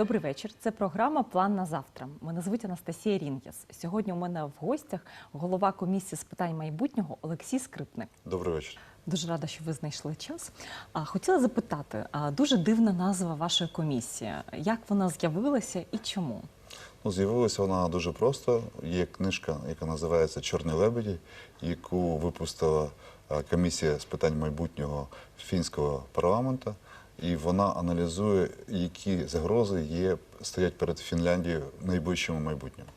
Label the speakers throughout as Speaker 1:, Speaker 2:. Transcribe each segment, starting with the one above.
Speaker 1: Добрий вечір. Це програма План на завтра. Мене звуть Анастасія Рінгіс. Сьогодні у мене в гостях голова комісії з питань майбутнього Олексій Скрипник.
Speaker 2: Добрий вечір.
Speaker 1: Дуже рада, що ви знайшли час. А хотіла запитати, дуже дивна назва вашої комісії. Як вона з'явилася і чому?
Speaker 2: Ну, з'явилася вона дуже просто. Є книжка, яка називається Чорні лебеді, яку випустила комісія з питань майбутнього фінського парламенту. І вона аналізує, які загрози є, стоять перед Фінляндією в найближчому майбутньому.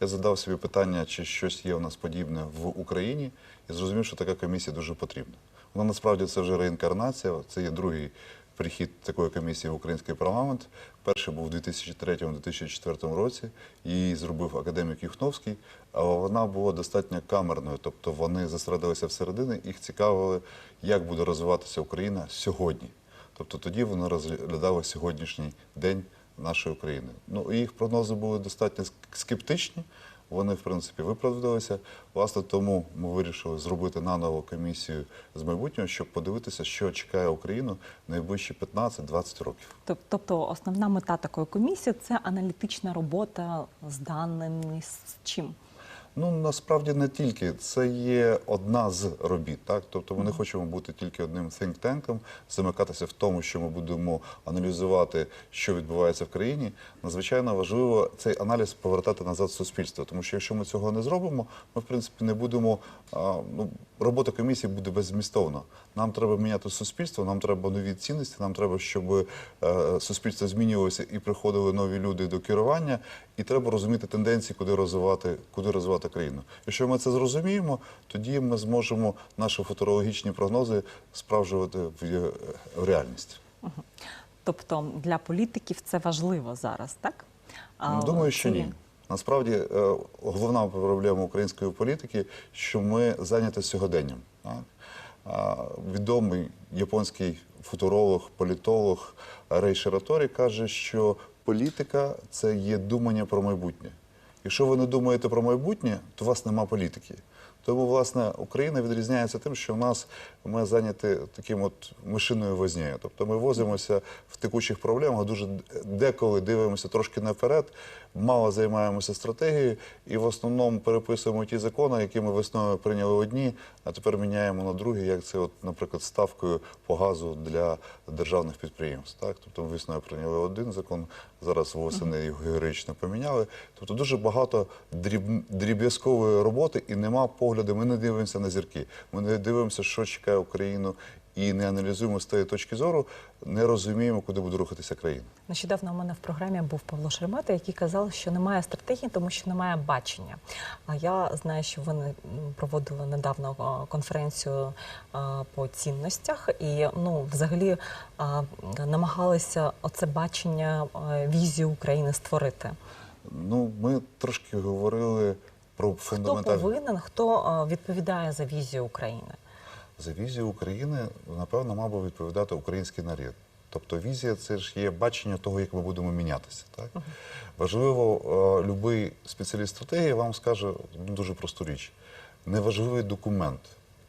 Speaker 2: Я задав собі питання, чи щось є у нас подібне в Україні, і зрозумів, що така комісія дуже потрібна. Вона насправді це вже реінкарнація, це є другий прихід такої комісії в український парламент. Перший був у 2003-2004 році. Її зробив академік Юхновський, але вона була достатньо камерною, тобто вони зосередилися всередині, їх цікавили, як буде розвиватися Україна сьогодні. Тобто тоді вони розглядали сьогоднішній день нашої України. Ну їх прогнози були достатньо ск- скептичні. Вони, в принципі, виправдалися. Власне, тому ми вирішили зробити наново комісію з майбутнього, щоб подивитися, що чекає Україну найближчі 15-20 років.
Speaker 1: Тобто, основна мета такої комісії це аналітична робота з даними з чим?
Speaker 2: Ну насправді не тільки це є одна з робіт, так тобто ми не хочемо бути тільки одним think-танком, замикатися в тому, що ми будемо аналізувати, що відбувається в країні. Надзвичайно важливо цей аналіз повертати назад в суспільство, тому що якщо ми цього не зробимо, ми в принципі не будемо. а, Ну робота комісії буде беззмістовна. Нам треба міняти суспільство, нам треба нові цінності. Нам треба, щоб е, суспільство змінювалося і приходили нові люди до керування. І треба розуміти тенденції, куди розвивати, куди розвивати країну. Якщо ми це зрозуміємо, тоді ми зможемо наші футурологічні прогнози справжувати в, е, реальність.
Speaker 1: Тобто для політиків це важливо зараз, так?
Speaker 2: Ну, Думаю, що ні. Насправді е, головна проблема української політики, що ми зайняті сьогоденням. Відомий японський футуролог, політолог Рей Ширатори каже, що політика це є думання про майбутнє. Якщо ви не думаєте про майбутнє, то у вас нема політики. Тому, власне, Україна відрізняється тим, що в нас ми зайняті таким от мишиною вознею. Тобто ми возимося в текучих проблемах, дуже деколи дивимося трошки наперед, мало займаємося стратегією і в основному переписуємо ті закони, які ми весною прийняли одні, а тепер міняємо на другі, як це, от, наприклад, ставкою по газу для державних підприємств. Так? Тобто весною прийняли один закон, зараз восени його героїчно поміняли. Тобто дуже багато дріб... дріб'язкової роботи і нема погляду. Ми не дивимося на зірки. Ми не дивимося, що чекає Україну, і не аналізуємо з тієї точки зору, не розуміємо, куди буде рухатися країна.
Speaker 1: Нещодавно у мене в програмі був Павло Шеремета, який казав, що немає стратегії, тому що немає бачення. А я знаю, що ви проводили недавно конференцію по цінностях, і ну, взагалі намагалися оце бачення, візію України створити.
Speaker 2: Ну, ми трошки говорили про
Speaker 1: Хто повинен, хто відповідає за візію України?
Speaker 2: За візію України, напевно, мав би відповідати український народ. Тобто візія це ж є бачення того, як ми будемо мінятися. Так? Важливо, е, любий спеціаліст стратегії вам скаже ну, дуже просту річ. Неважливий документ.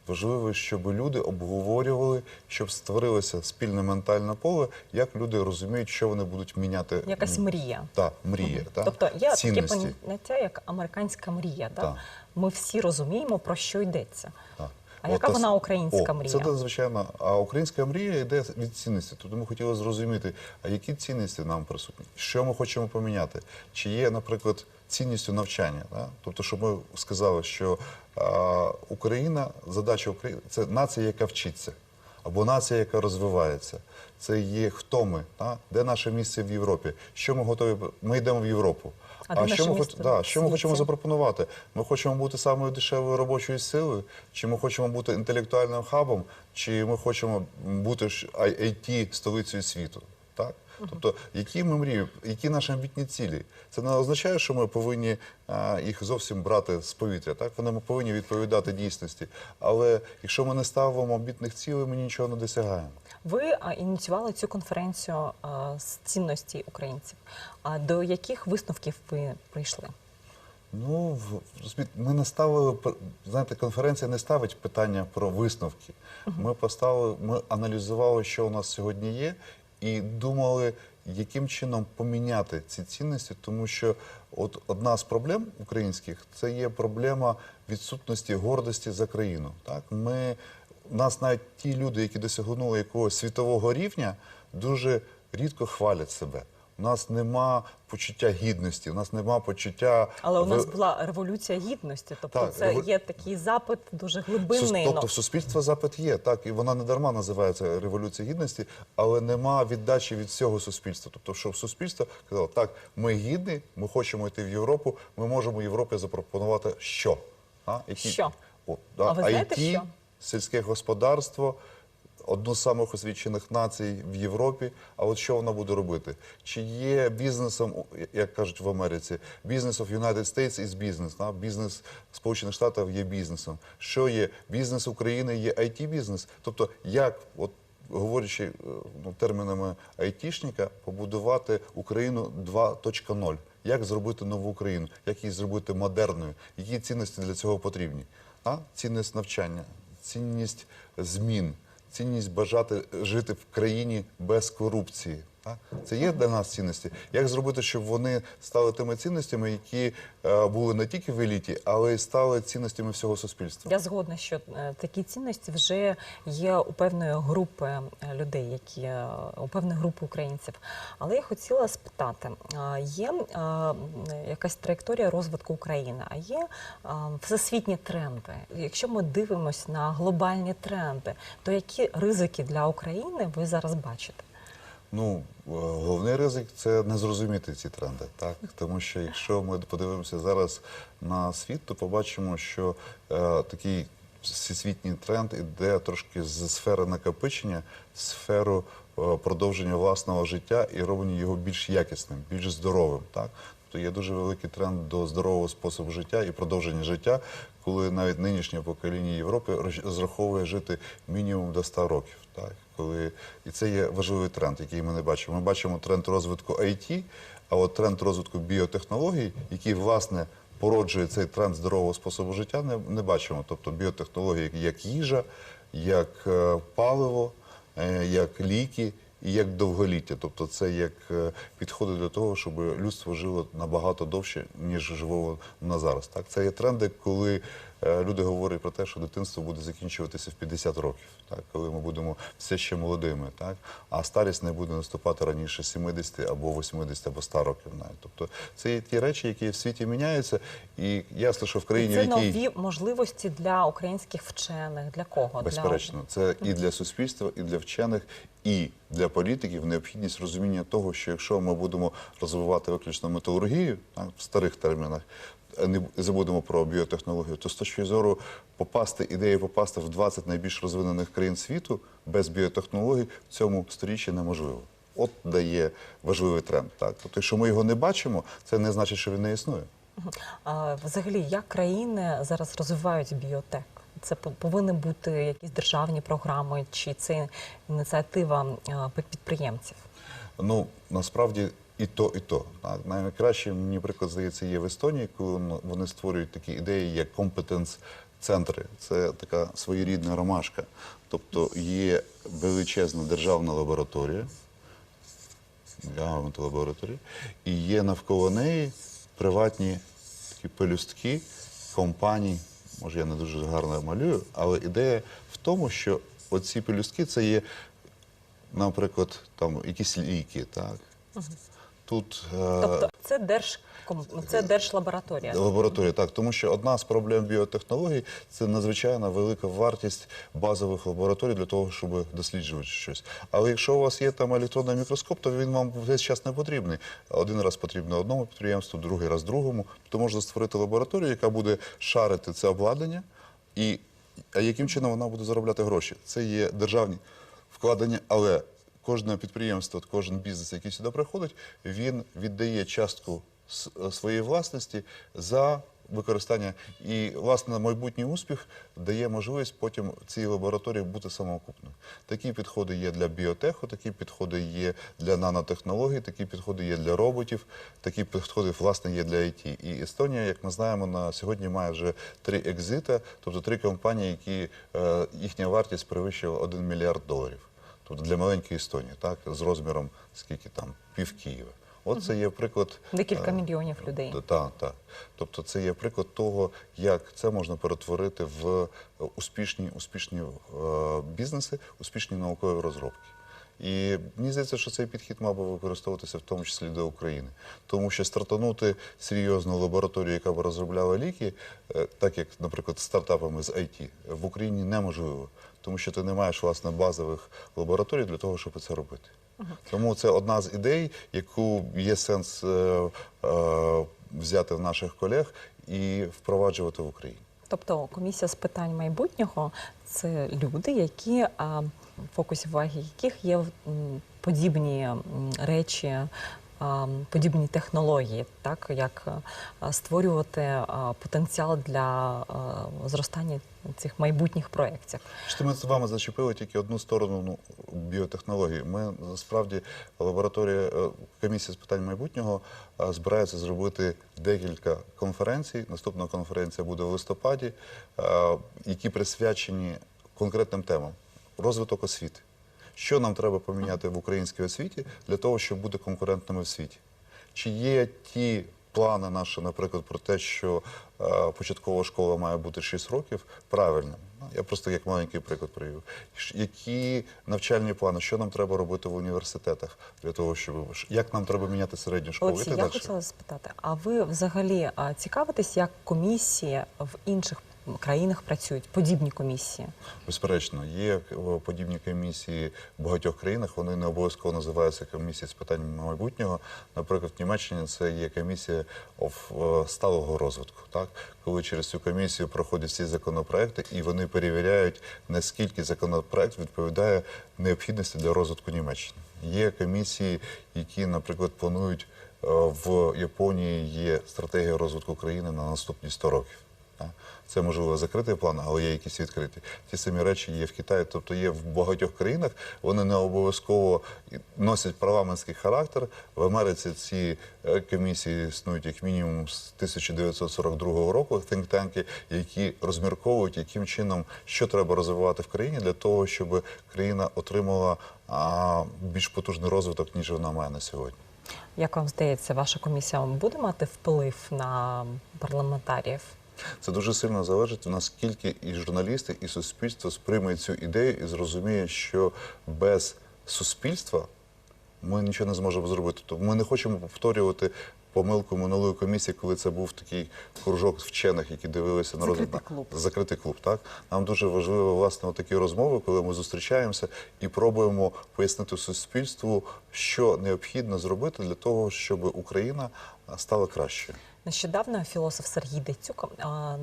Speaker 2: Важливо, щоб люди обговорювали, щоб створилося спільне ментальне поле, як люди розуміють, що вони будуть міняти.
Speaker 1: Якась мрія.
Speaker 2: Так, мрія. Так?
Speaker 1: Тобто є таке поняття, як американська мрія. Так?
Speaker 2: Так.
Speaker 1: Ми всі розуміємо, про що йдеться.
Speaker 2: Так.
Speaker 1: А
Speaker 2: От
Speaker 1: яка
Speaker 2: та
Speaker 1: вона українська
Speaker 2: О,
Speaker 1: мрія?
Speaker 2: Це звичайно. А українська мрія йде від цінності. Тобто ми хотіли зрозуміти, а які цінності нам присутні, що ми хочемо поміняти. Чи є, наприклад, цінністю навчання? Да? Тобто, щоб ми сказали, що а, Україна, задача України це нація, яка вчиться, або нація, яка розвивається. Це є хто ми, да? де наше місце в Європі, що ми готові. Ми йдемо в Європу.
Speaker 1: А
Speaker 2: що ми, хоч- да, що ми хочемо запропонувати? Ми хочемо бути самою дешевою робочою силою, чи ми хочемо бути інтелектуальним хабом, чи ми хочемо бути IT столицею світу. Так? Тобто, які ми мрії, які наші амбітні цілі? Це не означає, що ми повинні а, їх зовсім брати з повітря. Так? Вони ми повинні відповідати дійсності. Але якщо ми не ставимо амбітних цілей, ми нічого не досягаємо.
Speaker 1: Ви ініціювали цю конференцію а, з цінності українців. А до яких висновків ви прийшли?
Speaker 2: Ну, ми не ставили знаєте, конференція не ставить питання про висновки. Ми поставили, ми аналізували, що у нас сьогодні є, і думали, яким чином поміняти ці цінності, тому що от одна з проблем українських це є проблема відсутності гордості за країну. Так, ми нас навіть ті люди, які досягнули якогось світового рівня, дуже рідко хвалять себе. У нас нема почуття гідності, у нас нема почуття
Speaker 1: Але у нас була революція гідності, тобто
Speaker 2: Так,
Speaker 1: це
Speaker 2: револю-
Speaker 1: є такий запит дуже глибинний.
Speaker 2: Тобто
Speaker 1: ну,
Speaker 2: в суспільства запит є, так, і вона не дарма називається революція гідності, але нема віддачі від всього суспільства. Тобто, що в суспільство казало, так, ми гідні, ми хочемо йти в Європу, ми можемо Європі запропонувати що? А, які,
Speaker 1: Що?
Speaker 2: О, да,
Speaker 1: А ви знаєте,
Speaker 2: IT,
Speaker 1: що?
Speaker 2: сільське господарство, одну з самих освічених націй в Європі. А от що вона буде робити? Чи є бізнесом, як кажуть в Америці, бізнес of United States is business, да? бізнес Сполучених Штатів є бізнесом. Що є? Бізнес України є IT-бізнес. Тобто, як, от говорячи е, ну, термінами айтішника, побудувати Україну 2.0. Як зробити нову Україну? Як її зробити модерною? Які цінності для цього потрібні? А? Цінність навчання, цінність змін, цінність бажати жити в країні без корупції. Це є для нас цінності. Як зробити, щоб вони стали тими цінностями, які е, були не тільки в еліті, але й стали цінностями всього суспільства?
Speaker 1: Я згодна, що е, такі цінності вже є у певної групи е, людей, які у певної групи українців. Але я хотіла спитати: є якась траєкторія розвитку України, а є всесвітні тренди. Якщо ми дивимося на глобальні тренди, то які ризики для України ви зараз бачите?
Speaker 2: Ну, е, головний ризик це не зрозуміти ці тренди, так тому що якщо ми подивимося зараз на світ, то побачимо, що е, такий всесвітній тренд іде трошки з сфери накопичення в сферу е, продовження власного життя і роблення його більш якісним, більш здоровим. Так, тобто є дуже великий тренд до здорового способу життя і продовження життя, коли навіть нинішнє покоління Європи розраховує жити мінімум до 100 років. Так, коли і це є важливий тренд, який ми не бачимо. Ми бачимо тренд розвитку IT, а от тренд розвитку біотехнологій, який власне породжує цей тренд здорового способу життя, не, не бачимо. Тобто біотехнології як їжа, як е, паливо, е, як ліки. І як довголіття, тобто це як е, підходи для того, щоб людство жило набагато довше, ніж живо на зараз. Так, це є тренди, коли е, люди говорять про те, що дитинство буде закінчуватися в 50 років, так, коли ми будемо все ще молодими, так, а старість не буде наступати раніше 70 або 80 або 100 років навіть. Тобто це є ті речі, які в світі міняються, і ясно, що в країні,
Speaker 1: це
Speaker 2: в якій
Speaker 1: нові можливості для українських вчених. Для кого?
Speaker 2: Безперечно, це і для суспільства, і для вчених, і для політиків необхідність розуміння того, що якщо ми будемо розвивати виключно металургію так, в старих термінах, не забудемо про біотехнологію, то з точки зору попасти ідеї попасти в 20 найбільш розвинених країн світу без біотехнологій в цьому сторіччі неможливо. От дає важливий тренд. Так, тобто, якщо ми його не бачимо, це не значить, що він не існує.
Speaker 1: А, Взагалі, як країни зараз розвивають біотек? Це повинні бути якісь державні програми, чи це ініціатива підприємців?
Speaker 2: Ну насправді і то, і то. Найкраще, мені приклад здається, є в Естонії, коли ну, вони створюють такі ідеї, як компетенц-центри. Це така своєрідна ромашка. Тобто є величезна державна лабораторія, лабораторія, і є навколо неї приватні такі пелюстки компаній. Може, я не дуже гарно малюю, але ідея в тому, що оці пелюстки це є наприклад, там якісь ліки, так. Тут е,
Speaker 1: Тобто це держ це держлабораторія.
Speaker 2: лабораторія, так, тому що одна з проблем біотехнологій це надзвичайно велика вартість базових лабораторій для того, щоб досліджувати щось. Але якщо у вас є там електронний мікроскоп, то він вам весь час не потрібний. Один раз потрібно одному підприємству, другий раз другому. То можна створити лабораторію, яка буде шарити це обладнання, і а яким чином вона буде заробляти гроші? Це є державні вкладення, але кожне підприємство, кожен бізнес, який сюди приходить, він віддає частку е, своєї власності за використання. І, власне, майбутній успіх дає можливість потім цій лабораторії бути самоокупною. Такі підходи є для біотеху, такі підходи є для нанотехнологій, такі підходи є для роботів, такі підходи, власне, є для IT. І Естонія, як ми знаємо, на сьогодні має вже три екзита, тобто три компанії, які е, їхня вартість перевищила 1 мільярд доларів. Тобто для маленької Естонії, так, з розміром скільки там, пів Києва. От це є приклад.
Speaker 1: Декілька
Speaker 2: е,
Speaker 1: мільйонів людей.
Speaker 2: Так, так. Тобто це є приклад того, як це можна перетворити в успішні, успішні е, бізнеси, успішні наукові розробки. І мені здається, що цей підхід мав би використовуватися в тому числі до України, тому що стартанути серйозну лабораторію, яка б розробляла ліки, е, так як, наприклад, стартапами з IT, в Україні неможливо, тому що ти не маєш власне базових лабораторій для того, щоб це робити. Тому це одна з ідей, яку є сенс е, е, взяти в наших колег і впроваджувати в Україні.
Speaker 1: Тобто комісія з питань майбутнього це люди, які а, фокусі уваги яких є подібні речі. Подібні технології, так як створювати потенціал для зростання цих майбутніх проєктів.
Speaker 2: Що ми з вами зачепили тільки одну сторону ну, біотехнології. Ми насправді лабораторія е, комісія з питань майбутнього е, збирається зробити декілька конференцій. Наступна конференція буде в листопаді, е, які присвячені конкретним темам розвиток освіти. Що нам треба поміняти в українській освіті для того, щоб бути конкурентними в світі? Чи є ті плани наші, наприклад, про те, що е, початкова школа має бути 6 років, правильним? Ну, Я просто як маленький приклад привів. Які навчальні плани, що нам треба робити в університетах для того, щоб як нам треба міняти середню школу
Speaker 1: Олексій, я
Speaker 2: далі?
Speaker 1: хотіла спитати, а ви взагалі цікавитесь, як комісії в інших країнах працюють, подібні комісії?
Speaker 2: Безперечно, є е, подібні комісії в багатьох країнах. Вони не обов'язково називаються комісії з питань майбутнього. Наприклад, в Німеччині це є комісія е, сталого розвитку. Так, коли через цю комісію проходять всі законопроекти, і вони перевіряють, наскільки законопроект відповідає необхідності для розвитку Німеччини. Є комісії, які, наприклад, планують е, в Японії є стратегія розвитку країни на наступні 100 років. Це можливо закритий план, але є якісь відкриті. Ті самі речі є в Китаї, тобто є в багатьох країнах. Вони не обов'язково носять парламентський характер. В Америці ці е, комісії існують як мінімум з 1942 року. Think-танки, які розмірковують, яким чином що треба розвивати в країні для того, щоб країна отримала більш потужний розвиток, ніж вона має на сьогодні.
Speaker 1: Як вам здається, ваша комісія буде мати вплив на парламентаріїв?
Speaker 2: Це дуже сильно залежить наскільки і журналісти, і суспільство сприймуть цю ідею і зрозуміє, що без суспільства ми нічого не зможемо зробити. Тобто ми не хочемо повторювати помилку минулої комісії, коли це був такий кружок вчених, які дивилися на
Speaker 1: Закритий
Speaker 2: розвиток.
Speaker 1: клуб.
Speaker 2: Закритий клуб. Так нам дуже важливо власне такі розмови, коли ми зустрічаємося і пробуємо пояснити суспільству, що необхідно зробити для того, щоб Україна стала кращою.
Speaker 1: Нещодавно філософ Сергій Децюк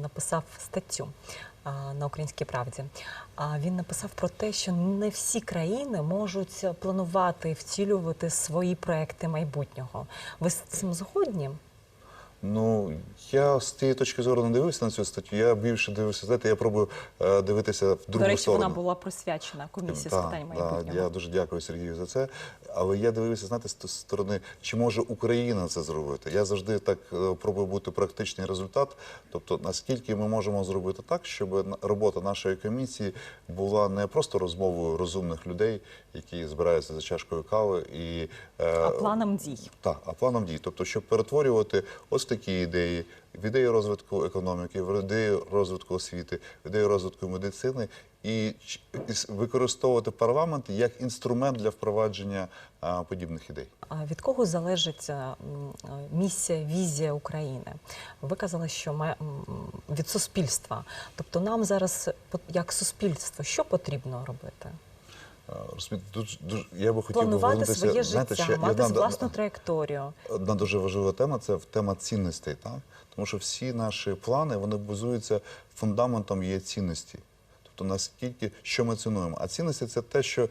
Speaker 1: написав статтю на Українській правді. А він написав про те, що не всі країни можуть планувати і втілювати свої проекти майбутнього. Ви з цим згодні?
Speaker 2: Ну, я з тієї точки зору не дивився на цю статтю. Я більше дивився, знаєте, я пробую е, дивитися в другу
Speaker 1: До речі,
Speaker 2: сторону.
Speaker 1: вона була присвячена комісії з питань
Speaker 2: так,
Speaker 1: майбутнього.
Speaker 2: я дуже дякую Сергію за це. Але я дивився, знаєте, з сторони, чи може Україна це зробити. Я завжди так е, пробую бути практичний результат. Тобто, наскільки ми можемо зробити так, щоб робота нашої комісії була не просто розмовою розумних людей, які збираються за чашкою кави і е,
Speaker 1: А планом дій.
Speaker 2: так, а планом дій. Тобто, щоб перетворювати ось такі ідеї, в ідеї розвитку економіки, в ідеї розвитку освіти, в ідеї розвитку медицини і використовувати парламент як інструмент для впровадження подібних ідей.
Speaker 1: А від кого залежить місія, візія України? Ви казали, що має- від суспільства. Тобто нам зараз, як суспільство, що потрібно робити?
Speaker 2: А, розумієте, дуже, дуже, я би хотів би
Speaker 1: Планувати
Speaker 2: повернутися,
Speaker 1: своє
Speaker 2: знаєте,
Speaker 1: життя,
Speaker 2: ще
Speaker 1: мати
Speaker 2: одна-
Speaker 1: власну траєкторію.
Speaker 2: Одна дуже важлива тема це тема цінностей, так? Тому що всі наші плани вони базуються фундаментом є цінності. Тобто наскільки що ми цінуємо. А цінності це те, що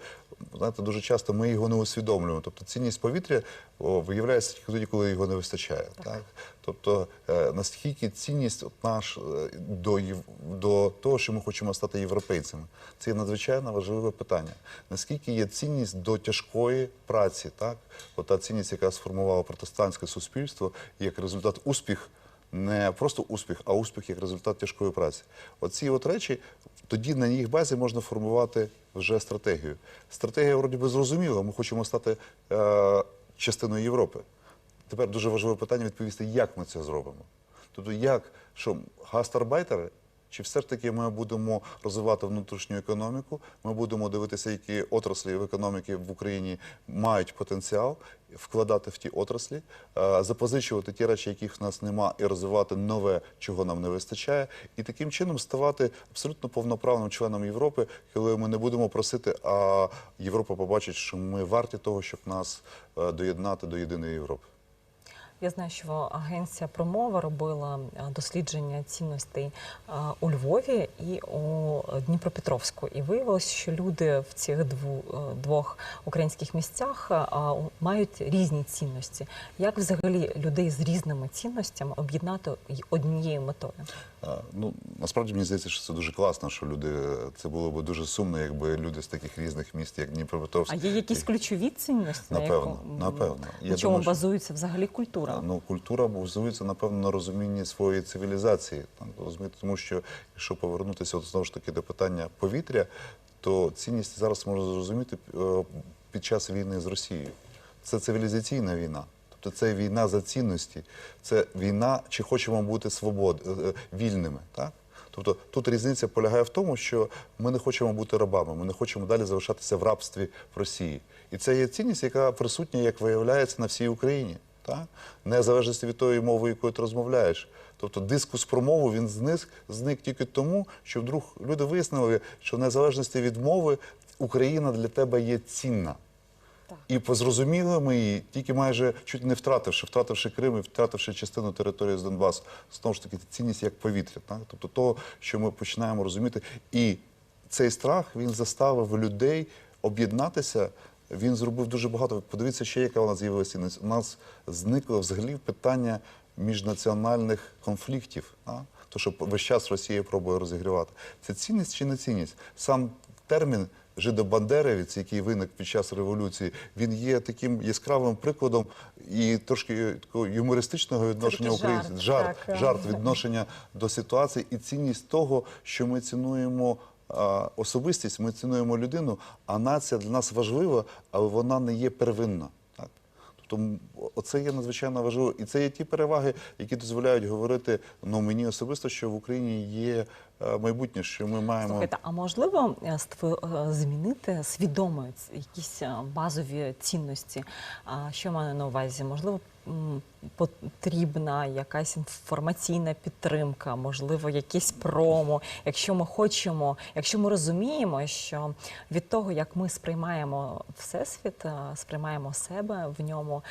Speaker 2: знаєте, дуже часто ми його не усвідомлюємо. Тобто цінність повітря о, виявляється тільки тоді, коли його не вистачає. Так? Тобто е, наскільки цінність от наш е, до, до того, що ми хочемо стати європейцями, це є надзвичайно важливе питання. Наскільки є цінність до тяжкої праці, так? От та цінність, яка сформувала протестантське суспільство, як результат успіх не просто успіх, а успіх як результат тяжкої праці. Оці от речі, тоді на їх базі можна формувати вже стратегію. Стратегія, вроді би, зрозуміла. Ми хочемо стати е, частиною Європи. Тепер дуже важливе питання відповісти, як ми це зробимо. Тобто, як, що гастарбайтери, чи все ж таки ми будемо розвивати внутрішню економіку, ми будемо дивитися, які отраслі в економіці в Україні мають потенціал, вкладати в ті отраслі, е, запозичувати ті речі, яких в нас нема, і розвивати нове, чого нам не вистачає, і таким чином ставати абсолютно повноправним членом Європи, коли ми не будемо просити, а Європа побачить, що ми варті того, щоб нас е, доєднати до єдиної Європи.
Speaker 1: Я знаю, що агенція промова робила дослідження цінностей у Львові і у Дніпропетровську. І виявилось, що люди в цих е, двох українських місцях мають різні цінності. Як взагалі людей з різними цінностями об'єднати однією метою?
Speaker 2: Ну насправді мені здається, що це дуже класно, що люди це було б дуже сумно, якби люди з таких різних міст, як Дніпропетровськ.
Speaker 1: А є якісь ключові цінності, на
Speaker 2: Напевно,
Speaker 1: яку-
Speaker 2: напевно.
Speaker 1: на чому
Speaker 2: думаю,
Speaker 1: базується взагалі культура?
Speaker 2: Ну, культура базується, напевно, на розумінні своєї цивілізації. Там, розумієте, тому що якщо повернутися от, знову ж таки до питання повітря, то цінність зараз можна зрозуміти е, під час війни з Росією. Це цивілізаційна війна. Тобто це війна за цінності, це війна, чи хочемо бути свобод, е, е, вільними. Так? Тобто тут різниця полягає в тому, що ми не хочемо бути рабами, ми не хочемо далі залишатися в рабстві в Росії. І це є цінність, яка присутня, як виявляється, на всій Україні. Незалежності від тої мови, якою ти розмовляєш. Тобто дискус про мову він зник, зник тільки тому, що вдруг люди вияснили, що в незалежності від мови Україна для тебе є цінна.
Speaker 1: Так.
Speaker 2: І позрозуміли ми її, тільки майже чуть не втративши, втративши Крим і втративши частину території з Донбасу. Знову ж таки, цінність як повітря. Так? Тобто того, що ми починаємо розуміти. І цей страх він заставив людей об'єднатися. Він зробив дуже багато. Подивіться, ще яка у нас з'явилася цінність. У нас зникло взагалі питання міжнаціональних конфліктів. А? То, що весь час Росія пробує розігрівати. Це цінність чи не цінність? Сам термін жидобандерівець, який виник під час революції, він є таким яскравим прикладом і трошки юмористичного відношення
Speaker 1: такий жарт.
Speaker 2: Жарт, жарт відношення до ситуації і цінність того, що ми цінуємо. Особистість, ми цінуємо людину, а нація для нас важлива, але вона не є первинна. Так? Тобто м, оце є надзвичайно важливо. І це є ті переваги, які дозволяють говорити ну, мені особисто, що в Україні є е, майбутнє, що ми маємо.
Speaker 1: Слухайте, а можливо е, е, змінити свідомо якісь базові цінності? Що маю на увазі? Можливо, потрібна якась інформаційна підтримка, можливо, якесь промо. Якщо ми хочемо, якщо ми розуміємо, що від того, як ми сприймаємо всесвіт, е, сприймаємо себе в ньому,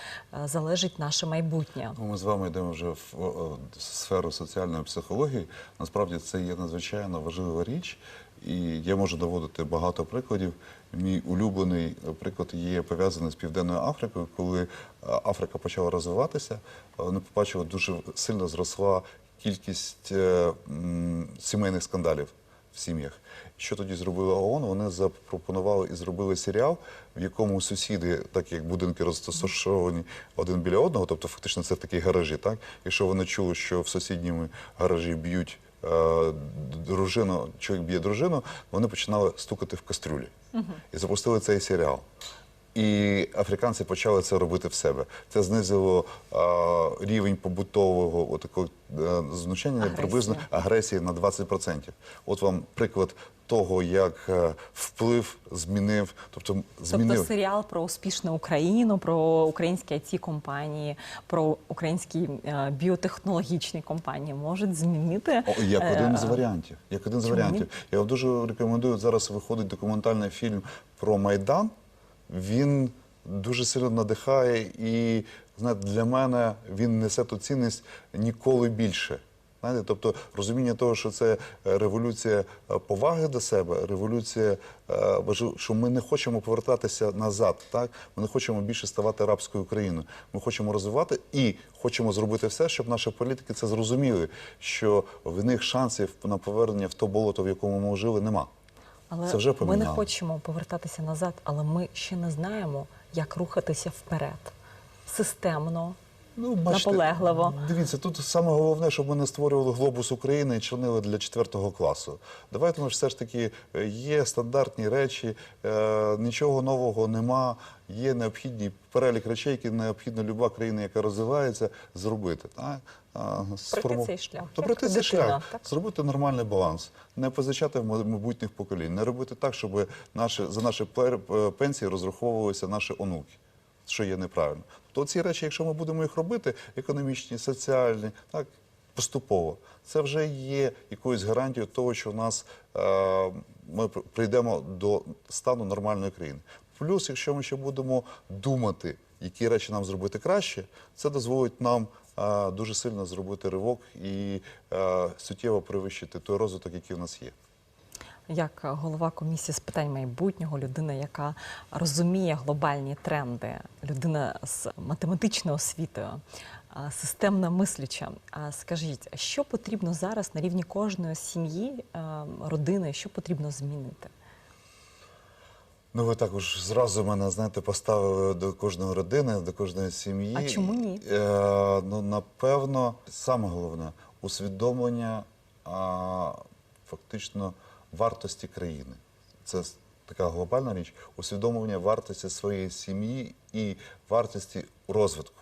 Speaker 1: е, залежить наше майбутнє.
Speaker 2: Ну, Ми з вами йдемо вже в сферу соціальної психології. Насправді це є надзвичайно важлива річ, і я можу доводити багато прикладів. Мій улюблений приклад є пов'язаний з Південною Африкою, коли е, Африка почала розвиватися. е, Вони побачили, дуже сильно зросла кількість е, сімейних скандалів в сім'ях. Що тоді зробила ООН? Вони запропонували і зробили серіал, в якому сусіди, так як будинки розташовані один біля одного, тобто фактично це такі гаражі. Так, якщо вони чули, що в сусідньому гаражі б'ють е, дружину, чоловік б'є дружину, вони починали стукати в кастрюлі і запустили цей серіал. І африканці почали це робити в себе. Це знизило а, рівень побутового отакого знущання приблизно агресії на 20%. От вам приклад того, як е, вплив змінив, тобто змінив.
Speaker 1: Тобто серіал про успішну Україну, про українські it компанії, про українські е, біотехнологічні компанії можуть змінити
Speaker 2: О, Як
Speaker 1: е,
Speaker 2: один з варіантів. Як один з
Speaker 1: чому
Speaker 2: варіантів. Я вам дуже рекомендую. Зараз виходить документальний фільм про Майдан. Він дуже сильно надихає, і знаєте, для мене він несе ту цінність ніколи більше. Знаєте, тобто розуміння того, що це е, революція е, поваги до себе, революція, е, що ми не хочемо повертатися назад. Так ми не хочемо більше ставати рабською країною. Ми хочемо розвивати і хочемо зробити все, щоб наші політики це зрозуміли, що в них шансів на повернення в то болото, в якому ми жили, нема.
Speaker 1: Але
Speaker 2: Це вже
Speaker 1: ми не хочемо повертатися назад, але ми ще не знаємо, як рухатися вперед. Системно,
Speaker 2: Ну, бачите,
Speaker 1: Наполегливо.
Speaker 2: Дивіться, тут саме головне, щоб ми не створювали глобус України і чорнили для четвертого класу. Давайте ми ж все ж таки е, є стандартні речі, е, нічого нового нема. Є необхідні перелік речей, які необхідно люба країна, яка розвивається, зробити. Так? Сформу-
Speaker 1: цей шлях,
Speaker 2: То пройти цей шлях,
Speaker 1: так?
Speaker 2: зробити нормальний баланс, не позичати в ма- майбутніх поколінь, не робити так, щоб наші, за наші е, пенсії розраховувалися наші онуки що є неправильно. То ці речі, якщо ми будемо їх робити, економічні, соціальні, так поступово, це вже є якоюсь гарантією того, що у нас е, ми прийдемо до стану нормальної країни. Плюс, якщо ми ще будемо думати, які речі нам зробити краще, це дозволить нам е, дуже сильно зробити ривок і е, суттєво перевищити той розвиток, який в нас є.
Speaker 1: Як голова комісії з питань майбутнього, людина, яка розуміє глобальні тренди, людина з математичною освітою, а, системно мисляча. Скажіть, що потрібно зараз на рівні кожної сім'ї, родини, що потрібно змінити?
Speaker 2: Ну, ви також зразу мене, знаєте, поставили до кожної родини, до кожної сім'ї.
Speaker 1: А чому ні?
Speaker 2: Е, ну, напевно, саме головне усвідомлення а, фактично вартості країни. Це така глобальна річ, усвідомлення вартості своєї сім'ї і вартості розвитку.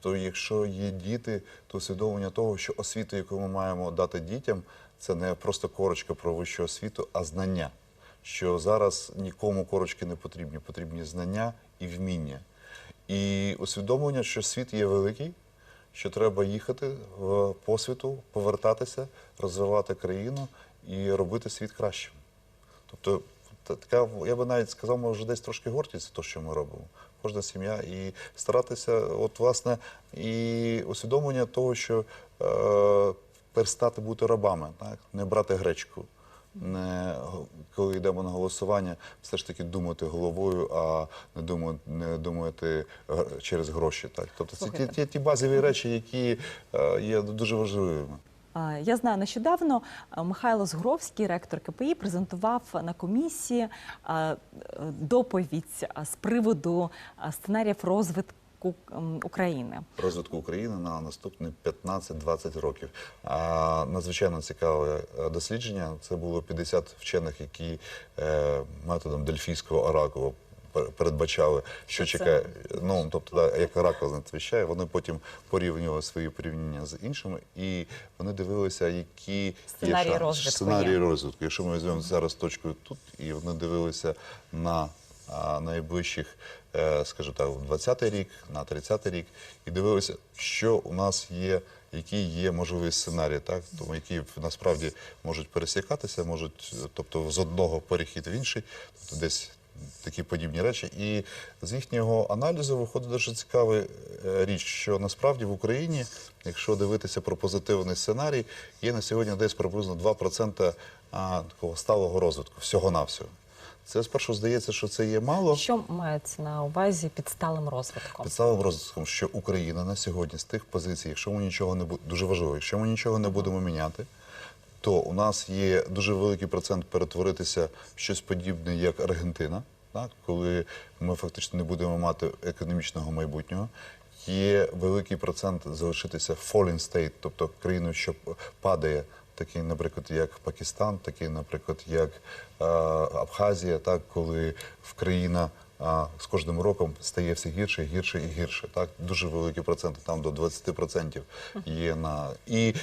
Speaker 2: Тобто, якщо є діти, то усвідомлення того, що освіту, яку ми маємо дати дітям, це не просто корочка про вищу освіту, а знання що зараз нікому корочки не потрібні, потрібні знання і вміння. І усвідомлення, що світ є великий, що треба їхати в- по світу, повертатися, розвивати країну і робити світ кращим. Тобто, така, я би навіть сказав, може, десь трошки гордість за те, що ми робимо. Кожна сім'я, і старатися, от, власне, і усвідомлення того, що е, перестати бути рабами, так? не брати гречку. Не коли йдемо на голосування, все ж таки думати головою, а не думати, не думати через гроші. Так, тобто це ті, ті, ті базові речі, які е, є дуже важливими.
Speaker 1: Я знаю, нещодавно Михайло Згровський, ректор КПІ, презентував на комісії е, доповідь з приводу сценаріїв розвитку України.
Speaker 2: розвитку України на наступні 15-20 років. А надзвичайно цікаве е, дослідження. Це було 50 вчених, які е, методом дельфійського оракулу пер- передбачали, що чекає. Ну тобто, да, як оракул надвіщає, вони потім порівнювали свої порівняння з іншими, і вони дивилися, які
Speaker 1: Сценарії
Speaker 2: є
Speaker 1: розвитку
Speaker 2: сценарії
Speaker 1: є.
Speaker 2: розвитку. Якщо ми візьмемо зараз точкою тут, і вони дивилися на а, найближчих, е, скажімо так, 20-й рік, на 30-й рік, і дивилися, що у нас є, які є можливі сценарії, так, тому які насправді можуть пересікатися, можуть, тобто з одного перехід в інший, тобто десь такі подібні речі. І з їхнього аналізу виходить дуже цікава е, річ, що насправді в Україні, якщо дивитися про позитивний сценарій, є на сьогодні десь приблизно 2% такого сталого розвитку, всього-навсього. Це спершу здається, що це є мало.
Speaker 1: Що мається на увазі під сталим розвитком?
Speaker 2: Підставим розвитком, що Україна на сьогодні з тих позицій, якщо ми нічого не бу- дуже важливо, якщо ми нічого не будемо міняти, то у нас є дуже великий процент перетворитися в щось подібне, як Аргентина, так коли ми фактично не будемо мати економічного майбутнього. Є великий процент залишитися falling state, тобто країною, що падає, такий, наприклад, як Пакистан, такий, наприклад, як е, Абхазія, так коли в країна а, з кожним роком стає все гірше, гірше і гірше. Так дуже великі проценти, там до 20% є на і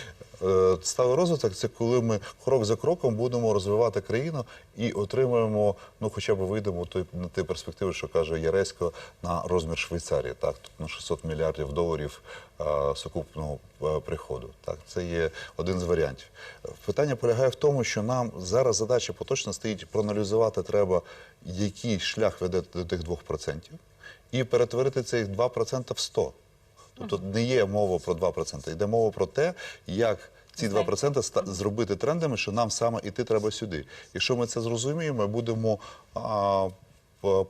Speaker 2: сталий розвиток це коли ми крок за кроком будемо розвивати країну і отримаємо, ну хоча б вийдемо той на ті перспективи, що каже Яресько, на розмір Швейцарії. Так, на 600 мільярдів доларів е, сукупного е, приходу. Так, це є один з варіантів. Е, Питання полягає в тому, що нам зараз задача поточно стоїть проаналізувати треба, який шлях веде до тих 2%, і перетворити цих 2% в 100. Тобто не є мова про 2%, йде мова про те, як ці 2% ста- зробити трендами, що нам саме іти треба сюди. Якщо ми це зрозуміємо, ми будемо а,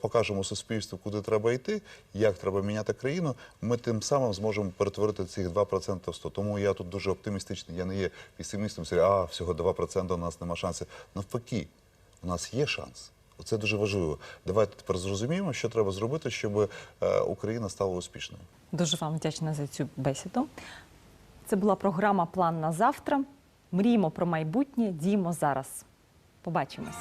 Speaker 2: покажемо суспільству, куди треба йти, як треба міняти країну, ми тим самим зможемо перетворити цих 2% в 100. Тому я тут дуже оптимістичний. Я не є песимістом, а всього 2% у нас нема шансів. Навпаки, у нас є шанс. Це дуже важливо. Давайте тепер зрозуміємо, що треба зробити, щоб е, Україна стала успішною.
Speaker 1: Дуже вам вдячна за цю бесіду. Це була програма План на завтра. Мріємо про майбутнє, діємо зараз. Побачимось.